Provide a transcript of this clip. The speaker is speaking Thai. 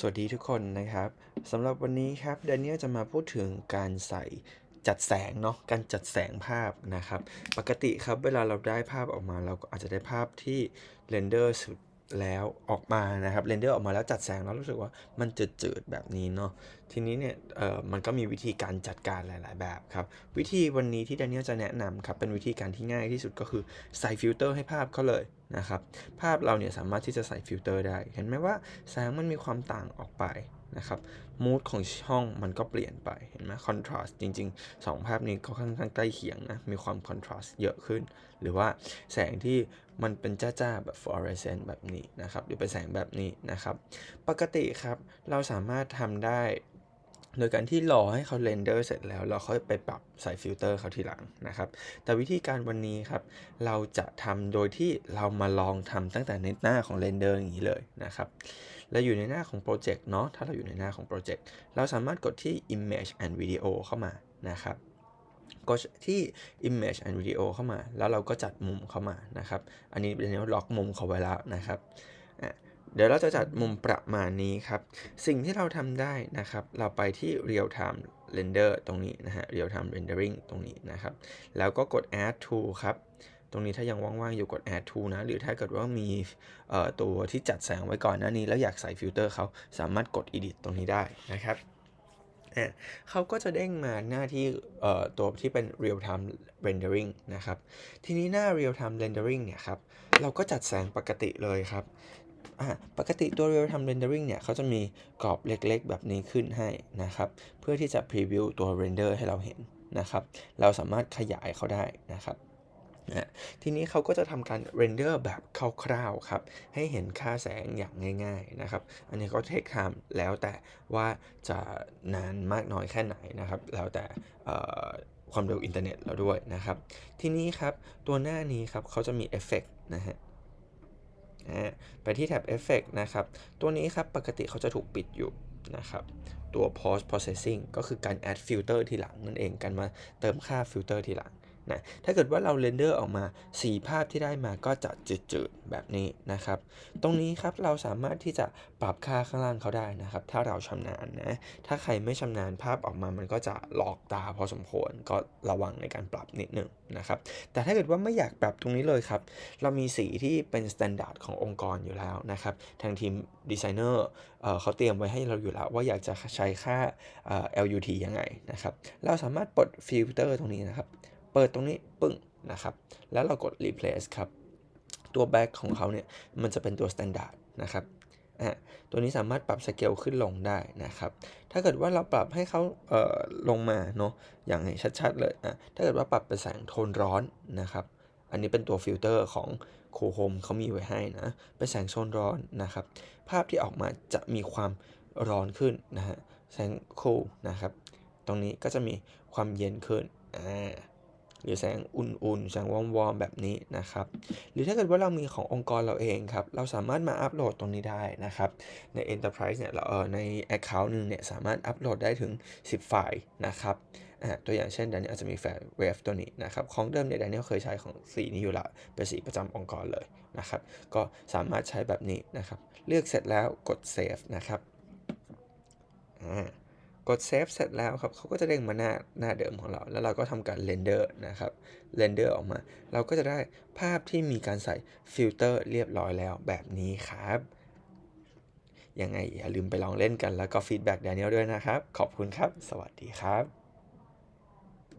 สวัสดีทุกคนนะครับสำหรับวันนี้ครับแดเนียลจะมาพูดถึงการใส่จัดแสงเนาะการจัดแสงภาพนะครับ ปกติครับเวลาเราได้ภาพออกมา เราก็อาจจะได้ภาพที่เรนเดอร์สุดแล้วออกมานะครับเรนเดอร์ออกมาแล้วจัดแสงแล้วรู้สึกว่ามันจืดๆแบบนี้เนาะทีนี้เนี่ยเอ่อมันก็มีวิธีการจัดการหลาย ๆ แบบครับ วิธีวันนี้ที่แดเนียลจะแนะนำครับเป็นวิธีการที่ง่ายที่สุดก็คือใส่ฟิลเตอร์ให้ภาพเขาเลย นะครับ ภาพเราเนี่ยสามารถที่จะใส่ฟิลเตอร์ได้ เห็นไหมว่าแสงมันมีความต่างออกไปนะครับมูดของช่องมันก็เปลี่ยนไป เห็นไหมคอนทราสต์จริง ๆ 2 ภาพนี้ก็ค่อนข้างใกล้เคียงนะ มีความคอนทราสต์เยอะขึ้น หรือว่าแสงที่มันเป็นจ้าๆ แบบฟลูออเรสเซนต์แบบนี้นะครับ หรือเป็นแสงแบบนี้นะครับ ปกติครับ เราสามารถทำได้ โดยการที่รอให้เขาเรนเดอร์เสร็จแล้ว เราค่อยไปปรับใส่ฟิลเตอร์เขาทีหลังนะครับ แต่วิธีการวันนี้ครับ เราจะทำโดยที่เรามาลองทำตั้งแต่ในหน้าของเรนเดอร์อย่างนี้เลยนะครับเราอยู่ในหน้าของโปรเจกต์เนาะถ้าเราอยู่ในหน้าของโปรเจกต์เราสามารถกดที่ image and video เข้ามานะครับกดที่ image and video เข้ามา แล้วเราก็จัดมุมเข้ามานะครับ อันนี้เดี๋ยวล็อกมุมเขาไว้แล้วนะครับอะ เดี๋ยวเราจะจัดมุมประมาณนี้ครับ สิ่งที่เราทำได้นะครับ เราไปที่ real time render ตรงนี้นะฮะ real time rendering ตรงนี้นะครับ แล้วก็กด add to ครับ ตรงนี้ถ้ายังว่างๆอยู่กด add to นะ หรือถ้าเกิดว่ามีตัวที่จัดแสงไว้ก่อนหน้านี้ แล้วอยากใส่ฟิลเตอร์เขาสามารถกด edit ตรงนี้ได้นะครับเขาก็จะเด้งมาหน้าที่ตัวที่เป็น real time rendering นะครับ ทีนี้หน้า real time rendering เนี่ยครับ เราก็จัดแสงปกติเลยครับ อะปกติตัว real time rendering เนี่ยเขาจะมีกรอบเล็กๆ แบบนี้ขึ้นให้นะครับ เพื่อที่จะ preview ตัว render ให้เราเห็นนะครับ เราสามารถขยายเขาได้นะครับนะทีนี้เขาก็จะทำการ render แบบคร่าวๆครับ ให้เห็นค่าแสงอย่างง่าย ๆนะครับ อันนี้ก็เทคไทม์แล้วแต่ว่าจะนานมากน้อยแค่ไหนนะครับ แล้วแต่ความเร็วอินเทอร์เน็ตเราด้วยนะครับ ทีนี้ครับตัวหน้านี้ครับเขาจะมีเอฟเฟกต์นะฮะ ไปที่แท็บ Effect นะครับ ตัวนี้ครับปกติเขาจะถูกปิดอยู่นะครับ ตัว Post Processing ก็คือการ add filter ทีหลังนั่นเอง การมาเติมค่า filter ทีหลัง นะถ้าเกิดว่าเราเรนเดอร์ออกมา4ภาพที่ได้มาก็จะจืดๆ แบบนี้นะครับ ตรงนี้ครับเราสามารถที่จะปรับค่าข้างล่างเขาได้นะครับ ถ้าเราชำนาญนะถ้าใครไม่ชำนาญภาพออกมามันก็จะหลอกตาพอสมควรก็ระวังในการปรับนิดนึงนะครับแต่ถ้าเกิดว่าไม่อยากปรับตรงนี้เลยครับ เรามีสีที่เป็นสแตนดาร์ดขององค์กรอยู่แล้วนะครับ ทางทีมดีไซเนอร์เขาเตรียมไว้ให้เราอยู่แล้ว ว่าอยากจะใช้ค่า LUT ยังไงนะครับ เราสามารถปลดฟิลเตอร์ตรงนี้นะครับ เปิดตรงนี้ปึ้งนะครับ แล้วเรากด replace ครับ ตัว back ของเขาเนี่ย มันจะเป็นตัว standard นะครับตัวนี้สามารถปรับสเกลขึ้นลงได้นะครับ ถ้าเกิดว่าเราปรับให้เขาเลงมาเนาะ อย่างชัดๆเลยอะถ้าเกิดว่าปรับเป็นแสงโทนร้อนนะครับ อันนี้เป็นตัวฟิลเตอร์ของโคโฮมเขามีไว้ให้นะ เป็นแสงโซนร้อนนะครับ ภาพที่ออกมาจะมีความร้อนขึ้นนะฮะ แสงคูลนะครับ ตรงนี้ก็จะมีความเย็นขึ้น อ่า หรือแสงอุ่นๆแสงวอร์มๆแบบนี้นะครับ หรือถ้าเกิดว่าเรามีขององค์กรเราเองครับ เราสามารถมาอัปโหลดตรงนี้ได้นะครับ ใน Enterprise เนี่ยเราเออใน Account หนึ่งเนี่ยสามารถอัปโหลดได้ถึง 10 ไฟล์นะครับตัวอย่างเช่น Daniel อาจจะมีไฟล์ Wave ตัวนี้นะครับ ของเดิมเนี่ย Daniel เคยใช้ของสีนี้อยู่ละเป็นสีประจำองค์กรเลยนะครับ ก็สามารถใช้แบบนี้นะครับ เลือกเสร็จแล้วกด Save นะครับอ่า กดเซฟเสร็จแล้วครับเขาก็จะเด้งมาหน้าหน้าเดิมของเรา แล้วเราก็ทำการเรนเดอร์นะครับเรนเดอร์ออกมา เราก็จะได้ภาพที่มีการใส่ฟิลเตอร์เรียบร้อยแล้วแบบนี้ครับยังไงอย่าลืมไปลองเล่นกันแล้วก็ฟีดแบ็กแดเนียลด้วยนะครับ ขอบคุณครับ สวัสดีครับ